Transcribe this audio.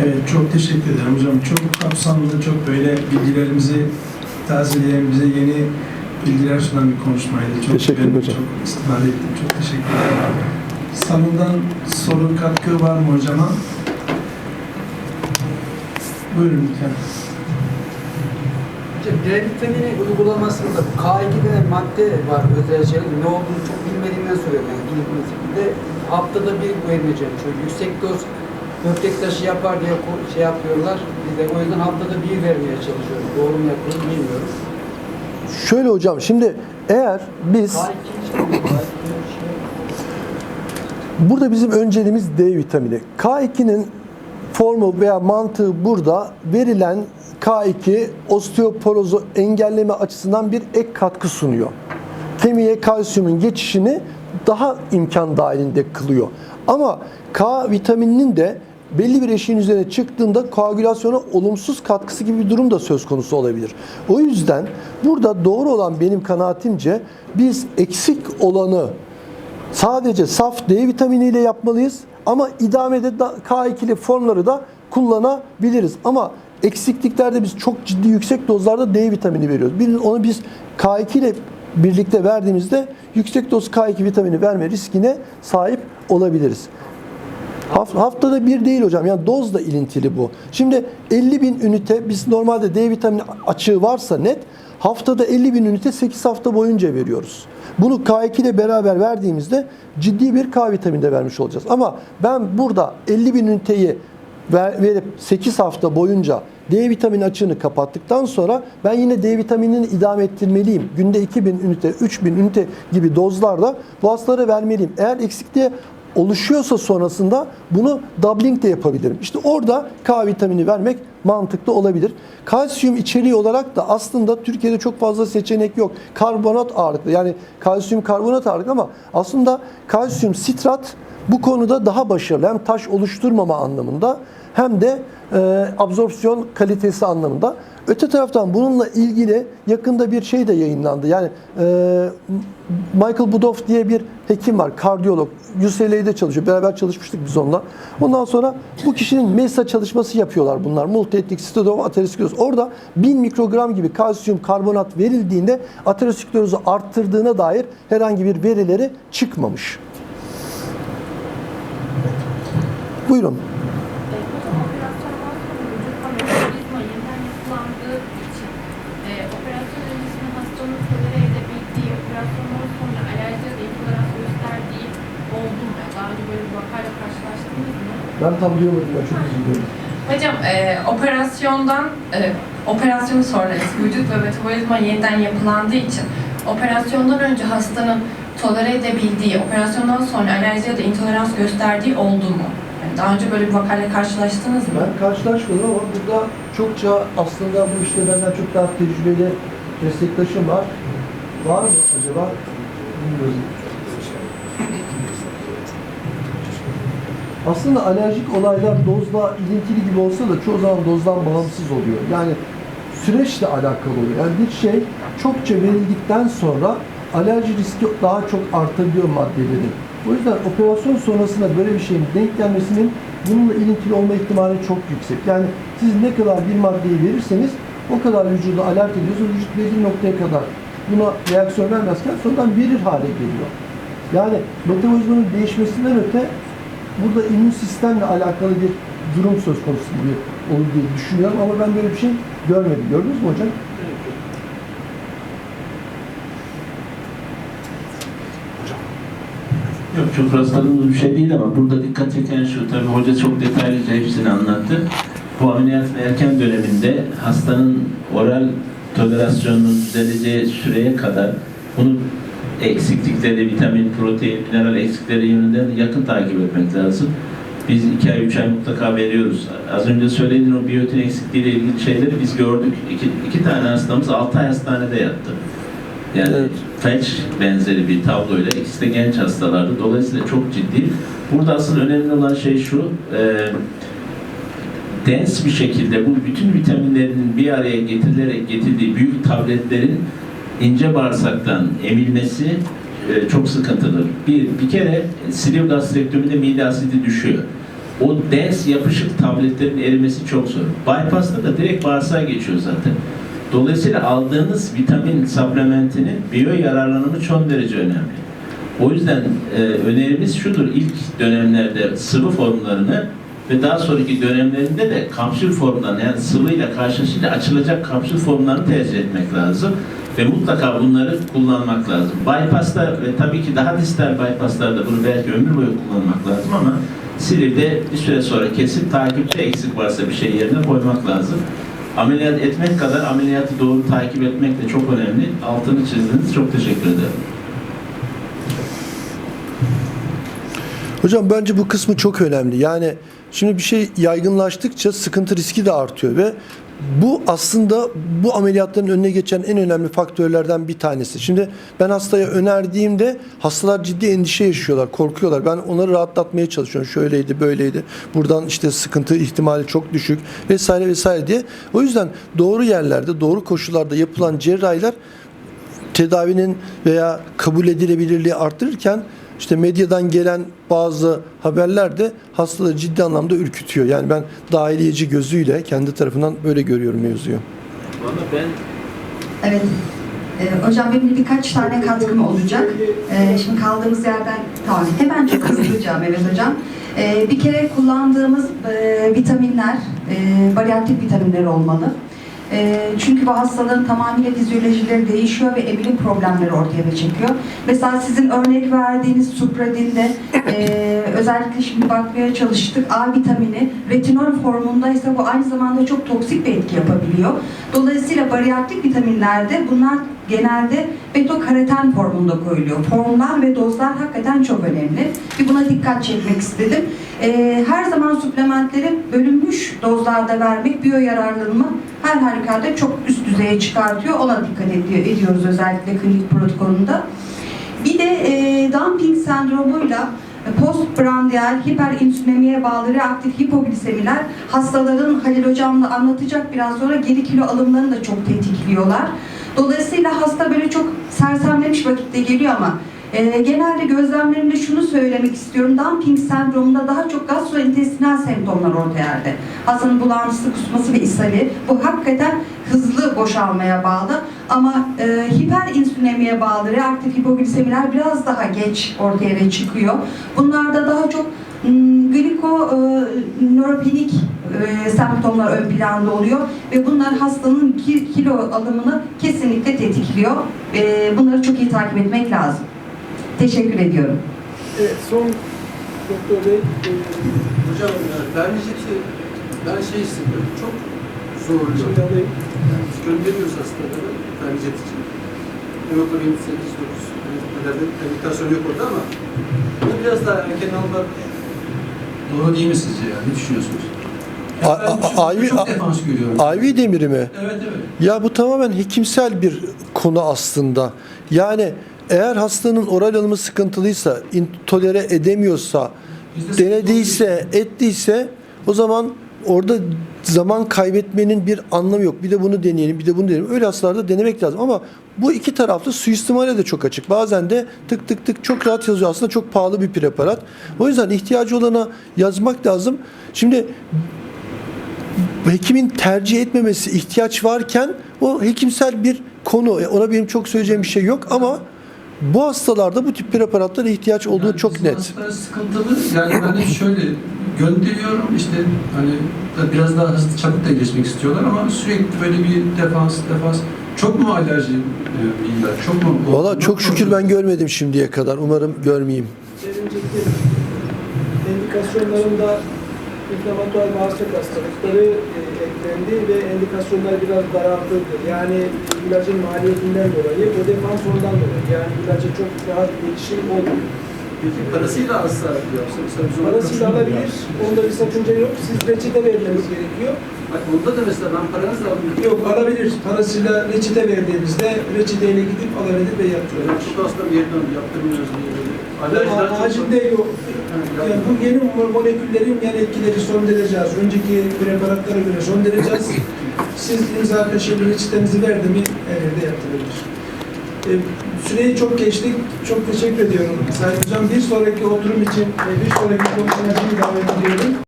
Evet, çok teşekkür ederim hocam. Çok kapsamlı, çok böyle bilgilerimizi tazeleyen, bize yeni bilgiler sunan bir konuşmaydı. Çok, Teşekkür hocam. Çok istifade ettim. Çok teşekkür ederim. Salondan soru katkı var mı hocama? Buyurun lütfen. Hocam D vitamini uygulamasında bu K2 denen madde var özel şey. Ne olduğunu çok bilmediğimden soruyorum. Yani şekilde haftada bir vermeyeceğim. Şöyle yüksek doz böbrek taşı yapar diye şey yapıyorlar. Biz de o yüzden haftada bir vermeye çalışıyoruz. Doğru mu yapıyoruz bilmiyorum. Şöyle hocam şimdi eğer biz K2 şey, K2 şey. Burada bizim önceliğimiz D vitamini. K2'nin formu veya mantığı burada verilen K2 osteoporozu engelleme açısından bir ek katkı sunuyor. Kemiğe kalsiyumun geçişini daha imkan dahilinde kılıyor. Ama K vitamininin de belli bir eşiğin üzerine çıktığında koagülasyona olumsuz katkısı gibi bir durum da söz konusu olabilir. O yüzden burada doğru olan benim kanaatimce biz eksik olanı Sadece saf D vitaminiyle yapmalıyız ama idamede da- K2'li formları da kullanabiliriz. Ama eksikliklerde biz çok ciddi yüksek dozlarda D vitamini veriyoruz. Bir, onu biz K2 ile birlikte verdiğimizde yüksek doz K2 vitamini verme riskine sahip olabiliriz. Haft- Haftada bir değil hocam. Yani dozla ilintili bu. Şimdi 50 bin ünite biz normalde D vitamini açığı varsa net haftada 50 bin ünite 8 hafta boyunca veriyoruz. Bunu K2 ile beraber verdiğimizde ciddi bir K vitamini de vermiş olacağız. Ama ben burada 50 bin üniteyi ver- verip 8 hafta boyunca D vitamini açığını kapattıktan sonra ben yine D vitaminini idame ettirmeliyim. Günde 2000 ünite, 3000 ünite gibi dozlarla bu hastalara vermeliyim. Eğer eksikliğe oluşuyorsa sonrasında bunu doubling de yapabilirim. İşte orada K vitamini vermek mantıklı olabilir. Kalsiyum içeriği olarak da aslında Türkiye'de çok fazla seçenek yok. Karbonat ağırlıklı yani kalsiyum karbonat ağırlıklı ama aslında kalsiyum sitrat bu konuda daha başarılı. Hem taş oluşturmama anlamında hem de e, absorpsiyon kalitesi anlamında. Öte taraftan bununla ilgili yakında bir şey de yayınlandı. Yani e, Michael Budoff diye bir hekim var, kardiyolog. UCLA'de çalışıyor. Beraber çalışmıştık biz onunla. Ondan sonra bu kişinin MESA çalışması yapıyorlar bunlar. Multietnik stenoz, ateroskleroz. Orada 1000 mikrogram gibi kalsiyum karbonat verildiğinde aterosklerozu arttırdığına dair herhangi bir verileri çıkmamış. Buyurun. Metabolizma yeniden yapılandığı için e, operasyon öncesinde hastanın tolere edebildiği, operasyondan sonra alerji ya da intolerans gösterdiği oldu mu? Daha önce böyle bir vakayla karşılaştınız mı? Ben tam duyamadım. ya, Çok dilerim. Hocam e, operasyondan e, operasyon sonrası vücut ve metabolizma yeniden yapılandığı için operasyondan önce hastanın tolere edebildiği, operasyondan sonra alerji ya da intolerans gösterdiği oldu mu? Yani daha önce böyle bir vakayla karşılaştınız mı? Ben karşılaşmadım ama burada çokça aslında bu işte benden çok daha tecrübeli meslektaşım var. Var mı acaba? Bilmiyorum. Aslında alerjik olaylar dozla ilintili gibi olsa da çoğu zaman dozdan bağımsız oluyor. Yani süreçle alakalı oluyor. Yani bir şey çokça verildikten sonra alerji riski daha çok artabiliyor maddelerin. O yüzden operasyon sonrasında böyle bir şeyin denk gelmesinin bununla ilintili olma ihtimali çok yüksek. Yani siz ne kadar bir maddeyi verirseniz o kadar vücuda alert ediyorsunuz. Vücut belli noktaya kadar buna reaksiyon vermezken sonradan verir hale geliyor. Yani metabolizmanın değişmesinden öte burada immün sistemle alakalı bir durum söz konusu gibi olur diye düşünüyorum ama ben böyle bir şey görmedim. Gördünüz mü hocam? Yok çok rastladığımız bir şey değil ama burada dikkat çeken şu, tabii hoca çok detaylıca hepsini anlattı. Bu ameliyatın erken döneminde hastanın oral tolerasyonunun düzeleceği süreye kadar bunun eksiklikleri, vitamin, protein, mineral eksikleri yönünden yakın takip etmek lazım. Biz iki ay, üç ay mutlaka veriyoruz. Az önce söylediğin o biyotin eksikliğiyle ilgili şeyleri biz gördük. İki, iki tane hastamız 6 ay hastanede yattı. Yani Evet. felç benzeri bir tabloyla ikisi de genç hastalardı. Dolayısıyla çok ciddi. Burada asıl önemli olan şey şu, e, dens bir şekilde bu bütün vitaminlerinin bir araya getirilerek getirdiği büyük tabletlerin ince bağırsaktan emilmesi e, çok sıkıntılı. Bir, bir kere sleeve gastrektomide mide asidi düşüyor. o dens yapışık tabletlerin erimesi çok zor. Bypass'ta da direkt bağırsağa geçiyor zaten. Dolayısıyla aldığınız vitamin supplementinin biyo yararlanımı çok derece önemli. O yüzden e, önerimiz şudur. İlk dönemlerde sıvı formlarını ve daha sonraki dönemlerinde de kapsül formlarını yani sıvıyla karşılaşınca açılacak kapsül formlarını tercih etmek lazım. Ve mutlaka bunları kullanmak lazım. Bypass'ta ve tabii ki daha distal bypass'larda bunu belki ömür boyu kullanmak lazım ama Siliv'de bir süre sonra kesip takipte eksik varsa bir şey yerine koymak lazım. Ameliyat etmek kadar ameliyatı doğru takip etmek de çok önemli. Altını çizdiniz. Çok teşekkür ederim. Hocam bence bu kısmı çok önemli. Yani şimdi bir şey yaygınlaştıkça sıkıntı riski de artıyor ve bu aslında bu ameliyatların önüne geçen en önemli faktörlerden bir tanesi. Şimdi ben hastaya önerdiğimde hastalar ciddi endişe yaşıyorlar, korkuyorlar. Ben onları rahatlatmaya çalışıyorum. Şöyleydi, böyleydi. Buradan işte sıkıntı ihtimali çok düşük vesaire vesaire diye. O yüzden doğru yerlerde, doğru koşullarda yapılan cerrahiler tedavinin veya kabul edilebilirliği arttırırken işte medyadan gelen bazı haberler de hastaları ciddi anlamda ürkütüyor. Yani ben dahiliyeci gözüyle kendi tarafından böyle görüyorum mevzuyu. Valla ben Evet. Ee, hocam benim birkaç tane katkım olacak. Ee, şimdi kaldığımız yerden tamam. Hemen çok hızlıca evet hocam. Ee, bir kere kullandığımız e, vitaminler, e, varyatif vitaminler olmalı. E, çünkü bu hastaların tamamıyla fizyolojileri değişiyor ve emilim problemleri ortaya çıkıyor. Mesela sizin örnek verdiğiniz supradinde e, özellikle şimdi bakmaya çalıştık. A vitamini retinol formunda ise bu aynı zamanda çok toksik bir etki yapabiliyor. Dolayısıyla bariyatrik vitaminlerde bunlar genelde beta-karoten formunda koyuluyor. Formlar ve dozlar hakikaten çok önemli. Bir buna dikkat çekmek istedim. Ee, her zaman suplementleri bölünmüş dozlarda vermek biyo yararlılığını her halükarda çok üst düzeye çıkartıyor. Ona dikkat ediyor, ediyoruz özellikle klinik protokolünde. Bir de e, dumping sendromuyla postprandial hiperinsülemiye bağlı reaktif hipoglisemiler hastaların Halil hocamla anlatacak biraz sonra geri kilo alımlarını da çok tetikliyorlar. Dolayısıyla hasta böyle çok sersemlemiş vakitte geliyor ama e, genelde gözlemlerimde şunu söylemek istiyorum. Dumping sendromunda daha çok gastrointestinal semptomlar ortaya erdi. Hastanın bulantısı, kusması ve ishali. Bu hakikaten hızlı boşalmaya bağlı. Ama e, hiperinsülemiye bağlı reaktif hipoglisemiler biraz daha geç ortaya çıkıyor. Bunlarda daha çok gliko e, e, semptomlar ön planda oluyor ve bunlar hastanın ki- kilo alımını kesinlikle tetikliyor. E, bunları çok iyi takip etmek lazım. Teşekkür ediyorum. Evet, son Doktor Bey, e, Hocam vermeyecekse ben şey hissediyorum. Çok zorluyor. Yani gönderiyoruz hastaları vermeyecek için. Hemoglobin 8 9 nelerde indikasyon yok orada ama bunu biraz daha erken almak doğru değil mi sizce ya? Ne düşünüyorsunuz? A- a- şu- a- çok a- defans görüyorum. IV demiri mi? Evet evet. Ya bu tamamen hekimsel bir konu aslında. Yani eğer hastanın oral alımı sıkıntılıysa, tolere edemiyorsa, Bizde denediyse, ettiyse o zaman orada zaman kaybetmenin bir anlamı yok. Bir de bunu deneyelim, bir de bunu deneyelim. Öyle hastalarda denemek lazım ama bu iki taraflı suistimale de çok açık. Bazen de tık tık tık çok rahat yazıyor. Aslında çok pahalı bir preparat. O yüzden ihtiyacı olana yazmak lazım. Şimdi hekimin tercih etmemesi ihtiyaç varken o hekimsel bir konu. E, Ona benim çok söyleyeceğim bir şey yok ama bu hastalarda bu tip preparatlara ihtiyaç olduğu Yani çok bizim net. sıkıntılı. Yani ben hep şöyle gönderiyorum işte hani da biraz daha hızlı çabuk da geçmek istiyorlar ama sürekli böyle bir defans defans çok mu alerji e, bir ilaç? Çok mu? Valla çok şükür ben görmedim şimdiye kadar. Umarım görmeyeyim. Önceki indikasyonlarında inflamatuar bağırsak hastalıkları e, eklendi ve indikasyonlar biraz daraltıldı. Yani ilacın maliyetinden dolayı, o defans ondan dolayı. Yani ilaca çok rahat erişim olmuyor. Peki parasıyla alsa yapsa Parasıyla alabilir, onda bir sakınca yok. Siz reçete vermeniz gerekiyor. Bak onda da mesela ben paranızla aldım. Yok alabilir. Parasıyla reçete verdiğinizde reçeteyle gidip alabilir ve yaptırabilir. Çok hasta bir yerden yaptırmıyoruz diye Acilde yok. Yani bu yeni mo- moleküllerin yan etkileri son derece az. Önceki preparatlara göre son derece az. Siz imza peşinde reçetenizi verdi mi her yerde yaptırılır. E, süreyi çok geçtik. Çok teşekkür ediyorum Sayın Hocam. Bir sonraki oturum için, e, bir sonraki konuşma için davet ediyorum.